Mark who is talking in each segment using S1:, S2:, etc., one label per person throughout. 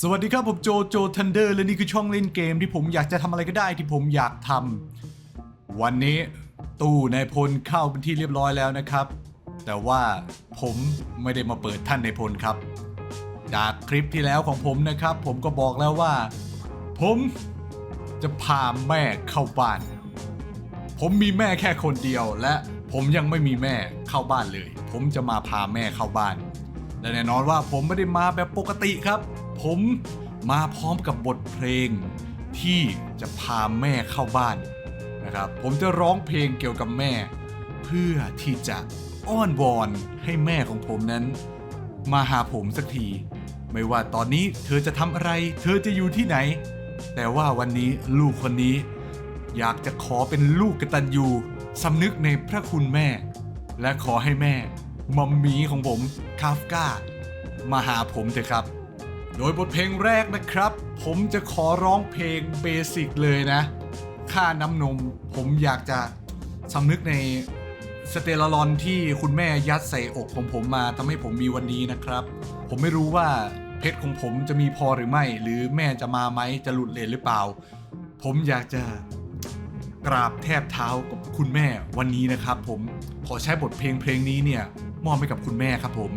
S1: สวัสดีครับผมโจโจทันเดอร์และนี่คือช่องเล่นเกมที่ผมอยากจะทำอะไรก็ได้ที่ผมอยากทำวันนี้ตู้นายพลเข้าเป็นที่เรียบร้อยแล้วนะครับ แต่ว่าผมไม่ได้มาเปิดท่านนายพลครับ จากคลิปที่แล้วของผมนะครับ ผมก็บอกแล้วว่า ผมจะพาแม่เข้าบ้าน ผมมีแม่แค่คนเดียวและผมยังไม่มีแม่เข้าบ้านเลย ผมจะมาพาแม่เข้าบ้านและแน่นอนว่าผมไม่ได้มาแบบปกติครับ ผมมาพร้อมกับบทเพลงที่จะพาแม่เข้าบ้านนะครับ ผมจะร้องเพลงเกี่ยวกับแม่ เพื่อที่จะอ้อนวอนให้แม่ของผมนั้น มาหาผมสักที ไม่ว่าตอนนี้เธอจะทำอะไร เธอจะอยู่ที่ไหน แต่ว่าวันนี้ลูกคนนี้ อยากจะขอเป็นลูกกตัญญูสำนึกในพระคุณแม่ และขอให้แม่มัมมี่ของผมคาฟกามาหาผมเถอะครับ โดยบทเพลงแรกนะครับ ผมจะขอร้องเพลงเบสิกเลยนะ ค่าน้ำนม ผมอยากจะสำนึกในสเตลลอนที่คุณแม่ยัดใส่อกของผมมาทำให้ผมมีวันนี้นะครับ ผมไม่รู้ว่าเพชรของผมจะมีพอหรือไม่ หรือแม่จะมาไหมจะหลุดเลนหรือเปล่า ผมอยากจะกราบแทบเท้ากับคุณแม่วันนี้นะครับ ผมขอใช้บทเพลงเพลงนี้เนี่ยมอบให้กับคุณแม่ครับผม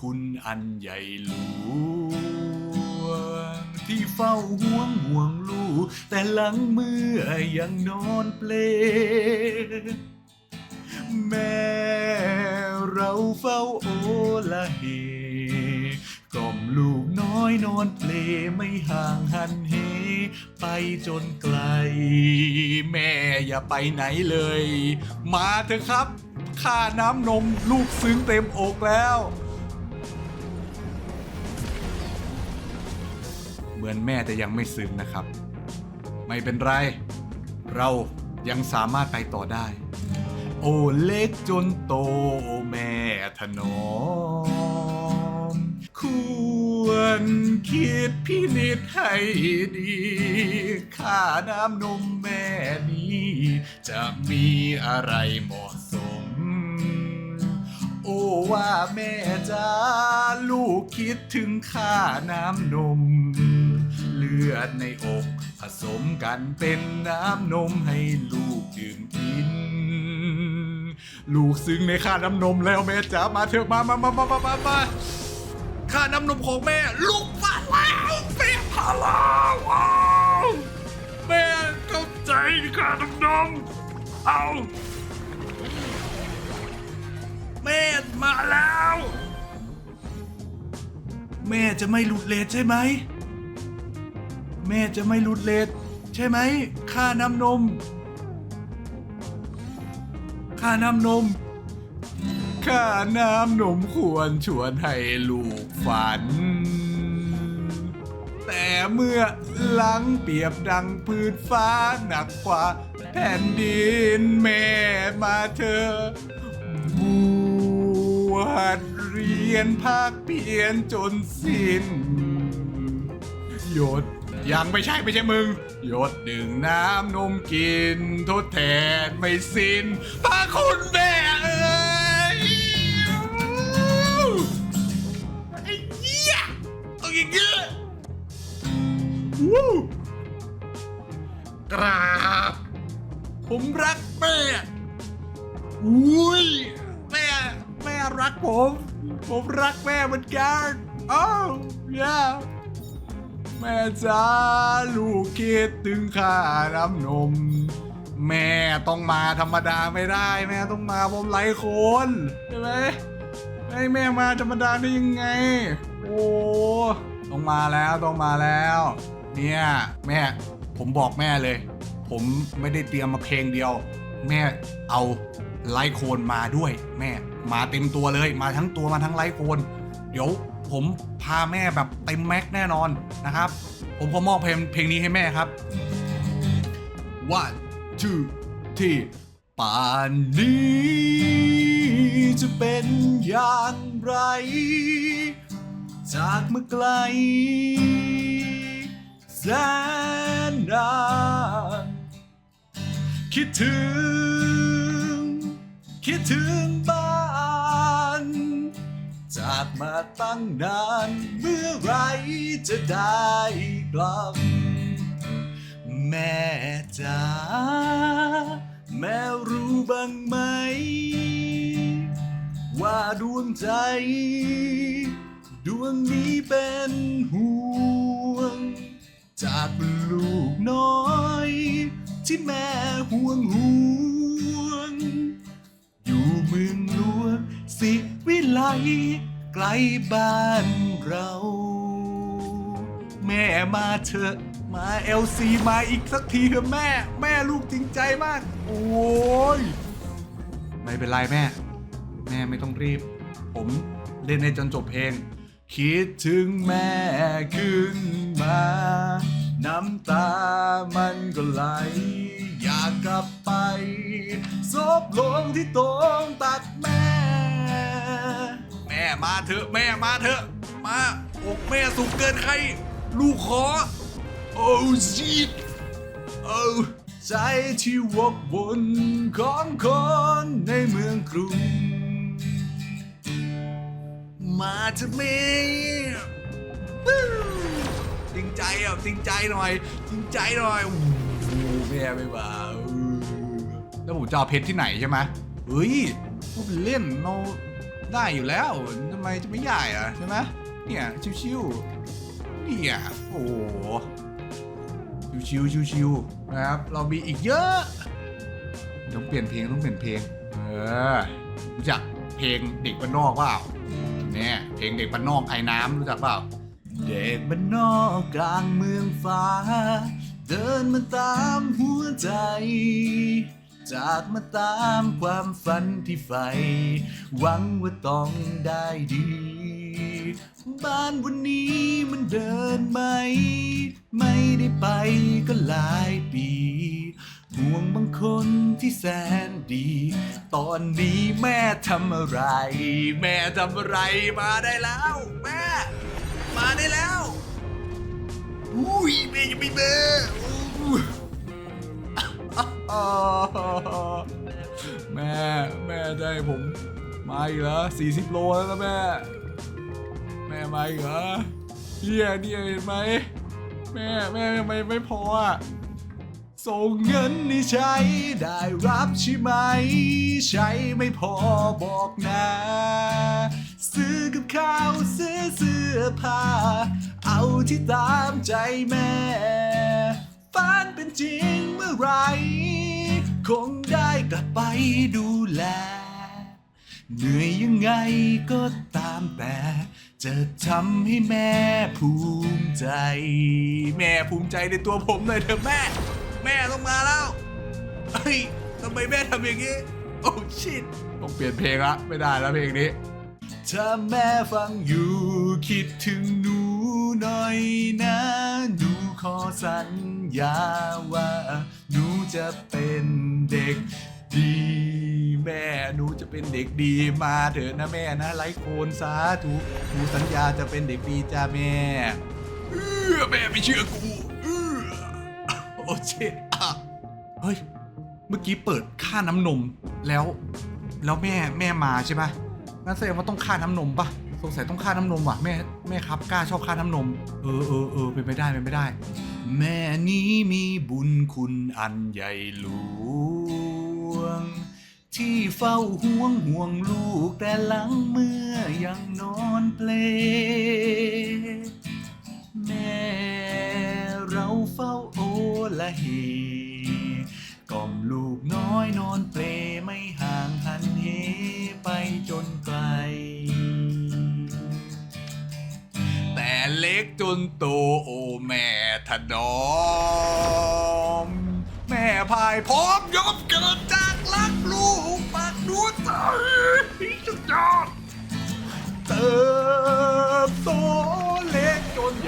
S1: คุณอันใหญ่หลวง ที่เฝ้าห่วงห่วงลูกแต่หลังเมื่อยังนอนเปล แม่เราเฝ้าโอละเฮกล่อมลูกน้อยนอนเปลไม่ห่างหันเห ไปจนไกล แม่อย่าไปไหนเลย มาเถอะครับ ค่าน้ำนมลูกซึ้งเต็มอกแล้ว เหมือนแม่จะยังไม่ซึ้งนะครับ ไม่เป็นไร เรายังสามารถไปต่อได้ โอเล็กจนโตแม่ถนอมควรคิดพินิจให้ดีค่าน้ำนมแม่นี้ จะมีอะไรเหมาะสม โอ้ว่าแม่จ้าลูกคิดถึงค่าน้ำนม เลือดในอกผสมกันเป็นน้ำนมให้ลูกดื่มกิน ลูกซึ้งในค่าน้ำนมแล้วแม่จ๋ามาเถอะมามามามามามามาค่าน้ำนมของแม่ ลูกมาแล้วแม่พาลาวแม่เข้าใจค่าน้ำนมเอาแม่มาแล้ว แม่จะไม่หลุดเลทใช่ไหม แม่จะไม่หลุดเลทใช่ไหมค่าน้ำนม ค่าน้ำนม ค่าน้ำนมควรชวนให้ลูกฝัน แต่เมื่อหลังเปรียบดังพื้นฟ้าหนักกว่าแผ่นดินแม่มาเธอะบวชเรียนภาคเพียนจนสิ้นหยด ยังไม่ใช่ไม่ใช่มึง หยดหนึ่งน้ำนมกินทดแทนไม่สิ้นพระคุณแม่เอ้ยไอ้เหี้ยต้องอย่างเงี้ยวู้กราบ ผมรักแม่อุ้ยแม่แม่รักผม ผมรักแม่เหมือนกันอ้าวย่า แม่จ้าลูกคิดถึงค่าน้ำนม แม่ต้องมาธรรมดาไม่ได้ แม่ต้องมาผมไร้คนใช่ไหมให้แม่มาธรรมดาได้ยังไง โอ้ต้องมาแล้วต้องมาแล้ว เนี่ยแม่ผมบอกแม่เลย ผมไม่ได้เตรียมมาเพลงเดียว แม่เอาไลท์โคนมาด้วย แม่มาเต็มตัวเลย มาทั้งตัวมาทั้งไลท์โคน เดี๋ยว ผมพาแม่แบบเต็มแม็กแน่นอนนะครับ ผมขอมอบเพลงเพลงนี้ให้แม่ครับ one two three ป่านนี้จะเป็นอย่างไร จากเมื่อไกล แสนนานคิดถึง คิดถึงบ้าน จากมาตั้งนาน เมื่อไรจะได้กลับ แม่จ๋าแม่รู้บ้างไหม ว่าดวงใจ ดวงนี้เป็นห่วง จากลูกน้อย ที่แม่ห่วงห่ว ไกลบ้านเรา แม่มาเถอะมาเอลซีมาอีกสักทีเถอะแม่ แม่ลูกจริงใจมาก โอ้ยไม่เป็นไรแม่ แม่ไม่ต้องรีบ ผมเล่นให้จนจบเพลง คิดถึงแม่ขึ้นมา น้ำตามันก็ไหล อยากกลับไปซบลงที่ตรงตักแม่ ม่มาเถอะแม่มาเถอะมาอกแม่สุกเกินใคร ลูกขอ โอ้ชีตโอ้ใจที่วกวนของคนในเมืองกรุง มาเถอะแม่จริงใจอะจริงใจหน่อย จริงใจหน่อยแม่ไม่มาแล้วผมจะเอาเพชรที่ไหนใช่ไหมเฮ้ยพูดเป็นเล่นเรา ได้อยู่แล้วทำไมจะไม่ใหญ่อะใช่ไหมเนี่ยชิวๆเนี่ยโอ้โหชิวๆชิวๆนะครับ เรามีอีกเยอะต้องเปลี่ยนเพลงต้องเปลี่ยนเพลง เออรู้จักเพลงเด็กบ้านนอกเปล่าเนี่ยเพลงเด็กบ้านนอกไอ้น้ำรู้จักเปล่าเด็กบ้านนอกกลางเมืองฟ้า เดินมาตามหัวใจ จากมาตามความฝันที่ใฝ่หวังว่าต้องได้ดี บ้านวันนี้มันเดินไหม ไม่ได้ไปก็หลายปีห่วงบางคนที่แสนดี ตอนนี้แม่ทำอะไร แม่ทำอะไรมาได้แล้ว แม่ มาได้แล้ว อุ้ยแม่ยังไม่เบออู้ มาอีกแล้วสี่สิบโลแล้วนะแม่ แม่มาอีกเหรอเฮียนี่เห็นไหมแม่แม่ทำไมไม่พออะส่งเงินนี่ใช้ได้รับใช่ไหม ใช้ไม่พอบอกนะ ซื้อกับข้าวซื้อเสื้อผ้า เอาที่ตามใจแม่ฝันเป็นจริงเมื่อไหรคงได้กลับไปดูแล เหนื่อยยังไงก็ตามแต่ จะทำให้แม่ภูมิใจ แม่ภูมิใจในตัวผมหน่อยเถอะแม่ แม่ต้องมาแล้วเฮ้ยทำไมแม่ทำอย่างนี้ โอ้ชิตต้องเปลี่ยนเพลงละไม่ได้แล้วเพลงนี้ ถ้าแม่ฟังอยู่คิดถึงหนูหน่อยนะ หนูขอสัญญาว่า หนูจะเป็นเด็กดี แม่หนูจะเป็นเด็กดีมาเถอะนะแม่นะไลฟ์โคนสาธุหนูสัญญาจะเป็นเด็กดีจ้าแม่เออแม่ไม่เชื่อกูเออโอ้เช็ดอะเฮ้ยเมื่อกี้เปิดค่าน้ำนมแล้ว แล้วแม่แม่มาใช่ปะนั่นแสดงว่าต้องค่าน้ำนมปะสงสัยต้องค่าน้ำนมว่ะแม่แม่ครับกล้าชอบค่าน้ำนม เออเออเออเป็นไปได้เป็นไปได้ แม่นี้มีบุญคุณอันใหญ่หลวง ที่เฝ้าห่วงห่วงลูกแต่หลังเมื่อยังนอนเปล แม่เราเฝ้าโอละเฮกล่อมลูกน้อยนอนเปลไม่ห่างหันเหไปจนไกล แต่เล็กจนโตโอแม่ถนอ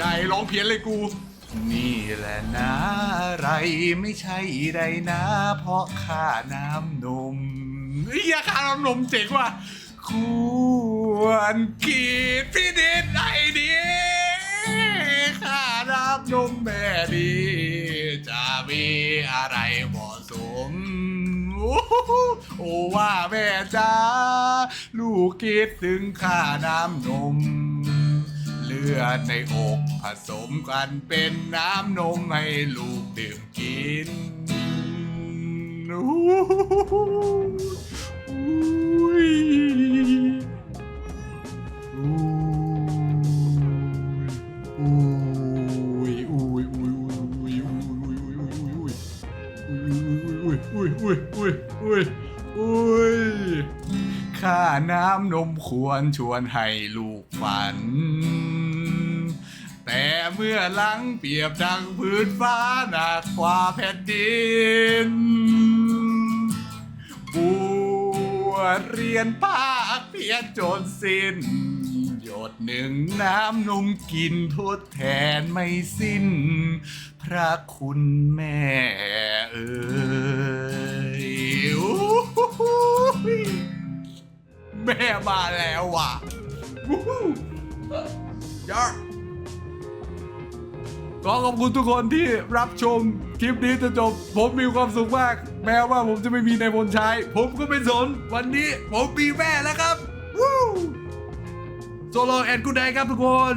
S1: ใหญ่ร้องเพี้ยนเลยกู นี่แหละนะอะไรไม่ใช่ใดนะ เพราะค่าน้ำนมเฮียค่าน้ำนมเจ๋งว่ะควรกีดพี่ดินไอเดียค่าน้ำนมแม่ดีจะมีอะไรเหมาะสม โอ้ว่าแม่จ้าลูกคิดถึงค่าน้ำนม เลือดในอกผสมกันเป็นน้ำนมให้ลูกดื่มกินอุ้ยอุ้ยอุ้ยอุ้ยอุ้ยอุ้ยค่าน้ำนมควรชวนให้ลูกฝัน มื่อหลังเปรียบดังพื้นฟ้าหนักกว่าแผ่นดินบวชเรียนภาคเพียรจนสิ้น หยดหนึ่งน้ำนมกินทดแทนไม่สิ้น พระคุณแม่เอ๋ยแม่มาแล้วว่ะวู้ฮู้ยอด ขอขอบคุณทุกคนที่รับชมคลิปนี้จนจบ ผมมีความสุขมาก แม้ว่าผมจะไม่มีในพลชายผมก็ไม่สน วันนี้ผมมีแม่แล้วครับวู้โซโลแอนกูไดครับทุกคน